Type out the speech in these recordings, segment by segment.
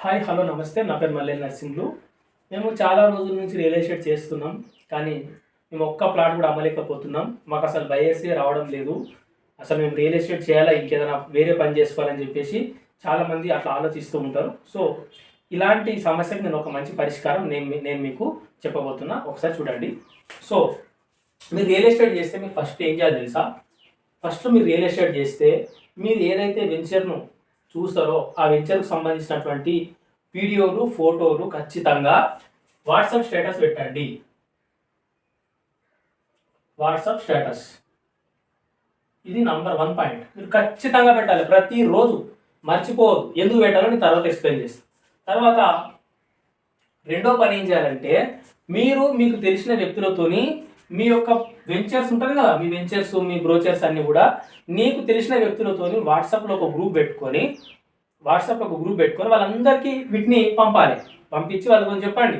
Hi hello నమస్తే. నా పేరు మల్లెల్ నర్సింగ్లు మేము చాలా రోజుల నుంచి రియల్ ఎస్టేట్ చేస్తున్నాం కానీ మేము ఒక్క ప్లాట్ కూడా అమ్మలేకపోతున్నాం. మాకు అసలు బయసే రావడం లేదు. అసలు మేము రియల్ ఎస్టేట్ చేయాలా ఇంకేదైనా వేరే పని చేసుకోవాలని చెప్పేసి చాలామంది అట్లా ఆలోచిస్తూ ఉంటారు. సో ఇలాంటి సమస్యకు నేను ఒక మంచి పరిష్కారం నేను నేను మీకు చెప్పబోతున్నా. ఒకసారి చూడండి. సో మీరు రియల్ ఎస్టేట్ చేస్తే మీరు ఫస్ట్ ఏం చేయాలి తెలుసా? ఫస్ట్ మీరు రియల్ ఎస్టేట్ చేస్తే మీరు ఏదైతే వెంచర్ను చూస్తారో ఆ వెంచర్కు సంబంధించినటువంటి వీడియోలు ఫోటోలు ఖచ్చితంగా వాట్సాప్ స్టేటస్ పెట్టండి. WhatsApp status. ఇది నంబర్ వన్ పాయింట్. మీరు ఖచ్చితంగా పెట్టాలి. ప్రతిరోజు మర్చిపోవద్దు. ఎందుకు పెట్టాలో నేను తర్వాత ఎక్స్ప్లెయిన్ చేస్తాను తర్వాత రెండో పని ఏం చేయాలంటే మీరు మీకు తెలిసిన వ్యక్తులతోని మీ యొక్క వెంచర్స్ ఉంటుంది కదా మీ వెంచర్స్ మీ బ్రోచర్స్ అన్నీ కూడా నీకు తెలిసిన వ్యక్తులతోని వాట్సాప్లో ఒక గ్రూప్ పెట్టుకొని వాట్సాప్లో ఒక గ్రూప్ పెట్టుకొని వాళ్ళందరికీ వీటిని పంపాలి. పంపించి వాళ్ళకి కొంచెం చెప్పండి.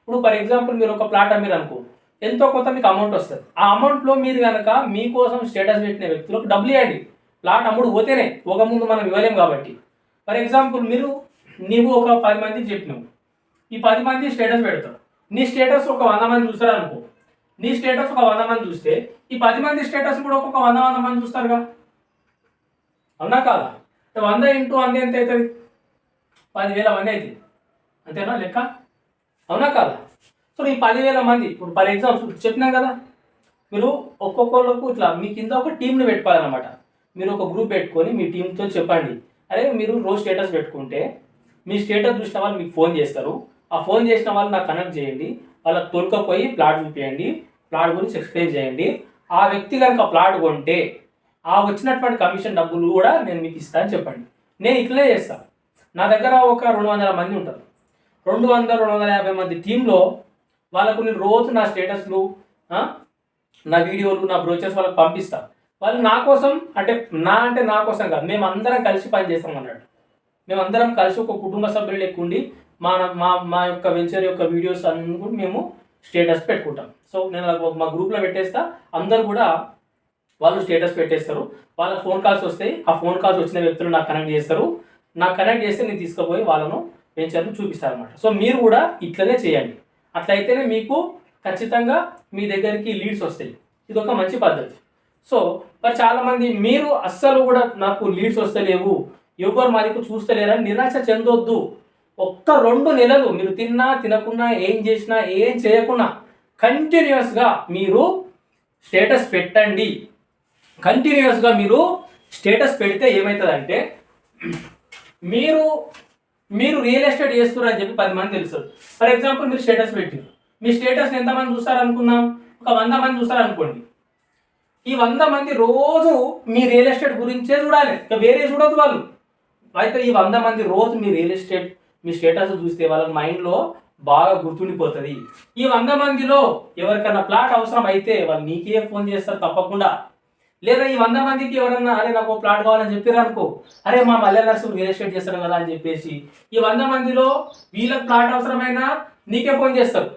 ఇప్పుడు ఫర్ ఎగ్జాంపుల్ మీరు ఒక ప్లాట్ అమ్మారు అనుకో ఎంతో కొంత మీకు అమౌంట్ వస్తుంది. ఆ అమౌంట్లో మీరు కనుక మీకోసం స్టేటస్ పెట్టిన వ్యక్తులకు డబ్బులు ఇవ్వండి ప్లాట్ అమ్ముడు పోతేనే ఒక ముందు మనం ఇవ్వలేం కాబట్టి. ఫర్ ఎగ్జాంపుల్ మీరు నీవు ఒక పది మందికి చెప్పినావు. ఈ పది మంది స్టేటస్ పెడతావు నీ స్టేటస్ ఒక వంద మంది చూసారు అనుకో. నీ స్టేటస్ ఒక వంద మంది చూస్తే ఈ పది మంది స్టేటస్ కూడా ఒక్కొక్క వంద వంద మంది చూస్తారుగా. అవునా కాదా? వంద ఇంటూ వంద ఎంత అవుతుంది? పదివేల మంది అవుతుంది. అంతేనా లెక్క? అవునా కాదా? సో ఈ పదివేల మంది ఇప్పుడు ఫర్ ఎగ్జాంపుల్ చెప్పినాం కదా మీరు ఒక్కొక్కళ్ళకు ఇట్లా మీ కింద ఒక టీంని పెట్టుకోవాలన్నమాట. మీరు ఒక గ్రూప్ పెట్టుకొని మీ టీంతో చెప్పండి. అరే మీరు రోజు స్టేటస్ పెట్టుకుంటే మీ స్టేటస్ చూసిన వాళ్ళు మీకు ఫోన్ చేస్తారు. ఆ ఫోన్ చేసిన వాళ్ళు నాకు కనెక్ట్ చేయండి. వాళ్ళకి తొలకపోయి ప్లాట్ చూపించండి ప్లాట్ గురించి ఎక్స్ప్లెయిన్ చేయండి. ఆ వ్యక్తి కనుక ప్లాట్ కొంటే ఆ వచ్చినటువంటి కమిషన్ డబ్బులు కూడా నేను మీకు ఇస్తాను చెప్పండి. నేను ఇట్లే చేస్తాను నా దగ్గర ఒక రెండు వందల మంది ఉంటారు. రెండు వందల రెండు వందల యాభై మంది టీంలో వాళ్ళకు నేను రోజు నా స్టేటస్లు నా వీడియోలు నా బ్రోచర్స్ వాళ్ళకి పంపిస్తాను వాళ్ళు నా కోసం అంటే నా అంటే నా కోసం కాదు. మేము అందరం కలిసి పని చేస్తాం అన్నట్టు. మేమందరం కలిసి ఒక కుటుంబ సభ్యులు ఎక్కువండి మా మా మా యొక్క వెంచర్ యొక్క వీడియోస్ అన్ని కూడా మేము స్టేటస్ పెట్టుకుంటాం. సో నేను అలా మా గ్రూప్లో పెట్టేస్తా. అందరు కూడా వాళ్ళు స్టేటస్ పెట్టేస్తారు. వాళ్ళ ఫోన్ కాల్స్ వస్తాయి. ఆ ఫోన్ కాల్స్ వచ్చిన వ్యక్తులు నాకు కనెక్ట్ చేస్తారు. నాకు కనెక్ట్ చేస్తే నేను తీసుకుపోయి వాళ్ళను వెంచర్ను చూపిస్తారనమాట సో మీరు కూడా ఇట్లనే చేయండి. అట్లయితేనే మీకు ఖచ్చితంగా మీ దగ్గరికి లీడ్స్ వస్తాయి. ఇది ఒక మంచి పద్ధతి. సో మరి చాలామంది మీరు అస్సలు కూడా నాకు లీడ్స్ వస్తలేవు. ఎవరు మనకు చూస్తలేరని నిరాశ చెందొద్దు. ఒక్క రెండు నెలలు మీరు తిన్నా తినకున్నా ఏం చేసినా ఏం చేయకున్నా కంటిన్యూస్గా మీరు స్టేటస్ పెట్టండి. కంటిన్యూస్గా మీరు స్టేటస్ పెడితే ఏమవుతుందంటే మీరు మీరు రియల్ ఎస్టేట్ చేస్తున్నారు అని చెప్పి పది మంది తెలుసు. ఫర్ ఎగ్జాంపుల్ మీరు స్టేటస్ పెట్టారు మీ స్టేటస్ని ఎంతమంది చూస్తారనుకుందాం? ఒక వంద మంది చూస్తారనుకోండి. ఈ వంద మంది రోజు మీ రియల్ ఎస్టేట్ గురించే చూడాలి. ఇక వేరే చూడదు వాళ్ళు. అయితే ఈ వంద మంది రోజు మీ రియల్ ఎస్టేట్ మీ స్టేటస్ చూస్తే వాళ్ళ మైండ్లో బాగా గుర్తుండిపోతుంది. ఈ వంద మందిలో ఎవరికైనా ప్లాట్ అవసరం అయితే వాళ్ళు నీకే ఫోన్ చేస్తారు తప్పకుండా. లేదా ఈ వంద మందికి ఎవరన్నా అరే నాకు ప్లాట్ కావాలని చెప్పారు అనుకో. అరే మా మల్లె నర్సు రియల్ ఎస్టేట్ చేస్తారు కదా అని చెప్పేసి ఈ వంద మందిలో వీళ్ళకి ప్లాట్ అవసరమైనా నీకే ఫోన్ చేస్తారు.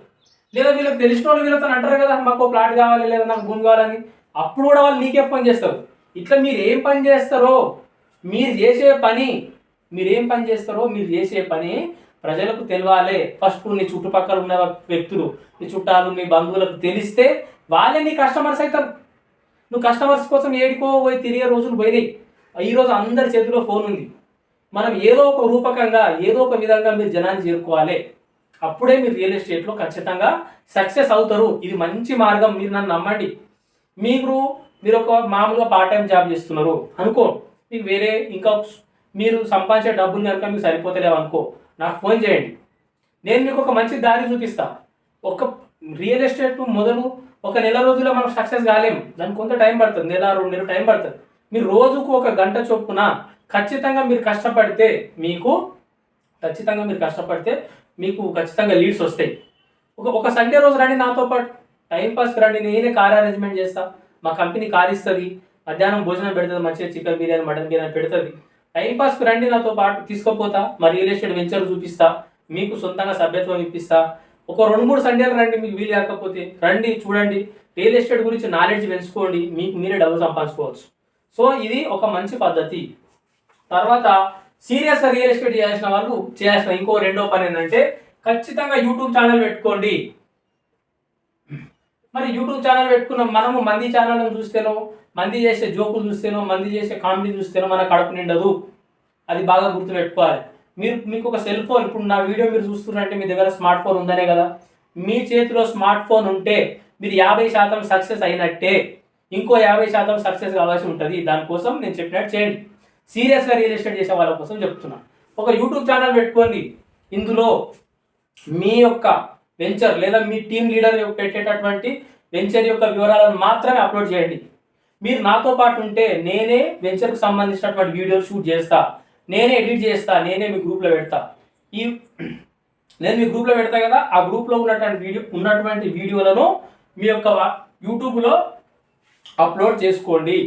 లేదా వీళ్ళకి తెలిసిన వాళ్ళు వీళ్ళతో అంటారు కదా మాకు ఓ ప్లాట్ కావాలి లేదా నాకు భూమి కావాలని. అప్పుడు కూడా వాళ్ళు నీకే ఫోన్ చేస్తారు. ఇట్లా మీరు ఏం పని చేస్తారో మీరు చేసే పని మీరు ఏం పని చేస్తారో మీరు చేసే పని ప్రజలకు తెలియాలి ఫస్ట్ నీ చుట్టుపక్కల ఉన్న వ్యక్తులు నీ చుట్టాలు మీ బంధువులకు తెలిస్తే వాళ్ళే నీ కస్టమర్స్ అవుతారు. నువ్వు కస్టమర్స్ కోసం ఏడుకో పోయి తిరిగే రోజులు పోయినాయి. ఈరోజు అందరి చేతిలో ఫోన్ ఉంది. మనం ఏదో ఒక రూపకంగా ఏదో ఒక విధంగా మీరు జనాన్ని చేరుకోవాలి. అప్పుడే మీరు రియల్ ఎస్టేట్లో ఖచ్చితంగా సక్సెస్ అవుతారు. ఇది మంచి మార్గం మీరు నన్ను నమ్మండి. మీరు మీరు ఒక మామూలుగా పార్ట్ టైం జాబ్ చేస్తున్నారు. అనుకో మీకు వేరే ఇంకా మీరు సంపాదించే డబ్బులు కనుక మీకు సరిపోతలేవు అనుకో నాకు ఫోన్ చేయండి. నేను మీకు ఒక మంచి దారి చూపిస్తా. ఒక రియల్ ఎస్టేట్ మొదలు ఒక నెల రోజుల్లో మనం సక్సెస్ కాలేము దానికి కొంత టైం పడుతుంది నెల రెండు నెలలు టైం పడుతుంది. మీరు రోజుకు ఒక గంట చొప్పున ఖచ్చితంగా మీరు కష్టపడితే మీకు ఖచ్చితంగా మీరు కష్టపడితే మీకు ఖచ్చితంగా లీడ్స్ వస్తాయి. ఒక ఒక సండే రోజు రండి నాతో పాటు. టైం పాస్ రండి నేనే కార్ అరేంజ్మెంట్ చేస్తా. మా కంపెనీ కార్ ఇస్తుంది. మధ్యాహ్నం భోజనం పెడుతుంది మంచిగా చికెన్ బిర్యానీ మటన్ బిర్యానీ పెడుతుంది. టైంపాస్కి రండి నాతో పాటు తీసుకుపోతా మరి రియల్ ఎస్టేట్ వెంచర్ చూపిస్తా మీకు సొంతంగా సభ్యత్వం ఇప్పిస్తా. ఒక రెండు మూడు సండేలు రండి మీకు వీలు కాకపోతే రండి చూడండి. రియల్ ఎస్టేట్ గురించి నాలెడ్జ్ పెంచుకోండి మీకు మీరే డబ్బు సంపాదించుకోవచ్చు. సో ఇది ఒక మంచి పద్ధతి. తర్వాత సీరియస్గా రియల్ ఎస్టేట్ చేయాల్సిన వాళ్ళు చేయాల్సిన ఇంకో రెండో పని ఏంటంటే ఖచ్చితంగా యూట్యూబ్ ఛానల్ పెట్టుకోండి. మరి యూట్యూబ్ ఛానల్ పెట్టుకున్న మనము మంది ఛానల్ చూస్తేనో మంది చేసే జోకులు చూస్తేనో మంది చేసే కామెడీ చూస్తేనో మన కడుపు నిండదు. అది బాగా గుర్తుపెట్టుకోవాలి. మీరు మీకు ఒక సెల్ ఫోన్ ఇప్పుడు నా వీడియో మీరు చూస్తున్నారంటే మీ దగ్గర స్మార్ట్ ఫోన్ ఉందనే కదా. మీ చేతిలో స్మార్ట్ ఫోన్ ఉంటే మీరు యాభై శాతం సక్సెస్ అయినట్టే. ఇంకో యాభై శాతం సక్సెస్ కావాల్సి ఉంటుంది. దానికోసం నేను చెప్పినట్టు చేయండి. సీరియస్గా రియల్ ఎస్టేట్ చేసే వాళ్ళ కోసం చెప్తున్నా. ఒక యూట్యూబ్ ఛానల్ పెట్టుకోండి. ఇందులో మీ యొక్క వెంచర్ లేదా మీ టీం లీడర్ యొక్క పెట్టేటటువంటి వెంచర్ యొక్క వివరాలను మాత్రమే అప్లోడ్ చేయండి. మీరు నాతో పాటు ఉంటే నేనే వెంచర్కు సంబంధించినటువంటి వీడియోలు షూట్ చేస్తా నేనే ఎడిట్ చేస్తా నేనే మీ గ్రూప్లో పెడతా. ఈ నేను మీ గ్రూప్లో పెడతా కదా ఆ గ్రూప్లో ఉన్నటువంటి వీడియో ఉన్నటువంటి వీడియోలను మీ యొక్క యూట్యూబ్లో అప్లోడ్ చేసుకోండి.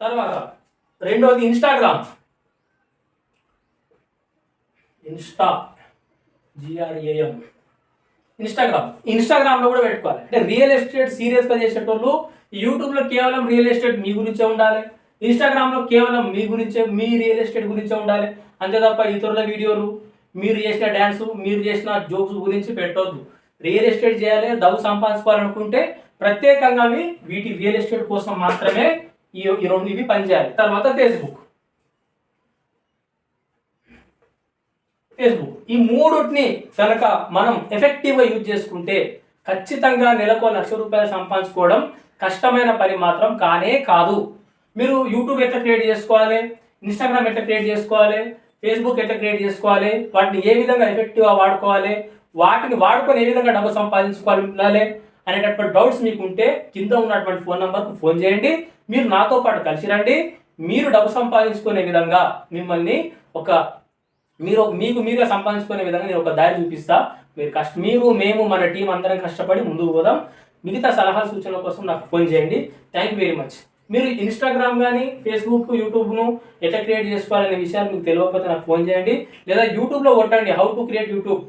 తర్వాత రెండవది ఇన్స్టాగ్రామ్ ఇన్స్టా జిఆర్ఏఎం ఇన్స్టాగ్రామ్ ఇన్స్టాగ్రామ్లో కూడా పెట్టుకోవాలి. అంటే రియల్ ఎస్టేట్ సీరియస్గా చేసేటోళ్ళు యూట్యూబ్లో కేవలం రియల్ ఎస్టేట్ మీ గురించే ఉండాలి. ఇన్స్టాగ్రామ్లో కేవలం మీ గురించే మీ రియల్ ఎస్టేట్ గురించే ఉండాలి. అంతే తప్ప ఇతరుల వీడియోలు మీరు చేసిన డ్యాన్స్ మీరు చేసిన జోక్స్ గురించి పెట్టొద్దు. రియల్ ఎస్టేట్ చేయాలి డబ్బు సంపాదించుకోవాలనుకుంటే ప్రత్యేకంగా అవి వీటి రియల్ ఎస్టేట్ కోసం మాత్రమే ఈ ఈ రెండు ఇవి పనిచేయాలి. తర్వాత ఫేస్బుక్ ఫేస్బుక్ ఈ మూడుని కనుక మనం ఎఫెక్టివ్గా యూజ్ చేసుకుంటే ఖచ్చితంగా నెలకు లక్ష రూపాయలు సంపాదించుకోవడం కష్టమైన పని మాత్రం కానే కాదు. మీరు యూట్యూబ్ ఎట్లా క్రియేట్ చేసుకోవాలి? ఇన్స్టాగ్రామ్ ఎట్లా క్రియేట్ చేసుకోవాలి? ఫేస్బుక్ ఎట్లా క్రియేట్ చేసుకోవాలి? వాటిని ఏ విధంగా ఎఫెక్టివ్గా వాడుకోవాలి? వాటిని వాడుకొని ఏ విధంగా డబ్బు సంపాదించుకోవాలి? అనేటటువంటి డౌట్స్ మీకు ఉంటే కింద ఉన్నటువంటి ఫోన్ నెంబర్కు ఫోన్ చేయండి. మీరు నాతో పాటు కలిసి రండి. మీరు డబ్బు సంపాదించుకునే విధంగా మిమ్మల్ని ఒక మీరు మీకు మీరుగా సంపాదించుకునే విధంగా నేను ఒక దారి చూపిస్తా. మీరు కష్ట మీరు మేము మన టీం అందరం కష్టపడి ముందుకు పోదాం. మిగతా సలహా సూచనల కోసం నాకు ఫోన్ చేయండి. థ్యాంక్ యూ వెరీ మచ్ మీరు ఇన్స్టాగ్రామ్ కానీ ఫేస్బుక్ యూట్యూబ్ను ఎట్లా క్రియేట్ చేసుకోవాలనే విషయాలు మీకు తెలియకపోతే నాకు ఫోన్ చేయండి. లేదా యూట్యూబ్లో కొట్టండి. How to create YouTube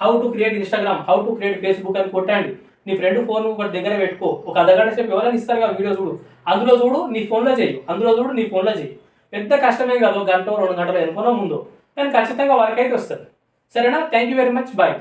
how to create Instagram how to create Facebook అని కొట్టండి. నీ ఫ్రెండ్ ఫోన్ ఒకటి దగ్గర పెట్టుకో. ఒక అర్ధగంట సేపు ఎవరైనా ఇస్తారు కదా వీడియో చూడు. అందులో చూడు నీ ఫోన్లో చేయు అందులో చూడు నీ ఫోన్లో చేయి పెద్ద కష్టమే కాదు. ఒక గంట రెండు గంటలు ఎనుకున్నా ముందు. కానీ ఖచ్చితంగా వర్క్ అయితే వస్తుంది. సరేనా? Thank you very much bye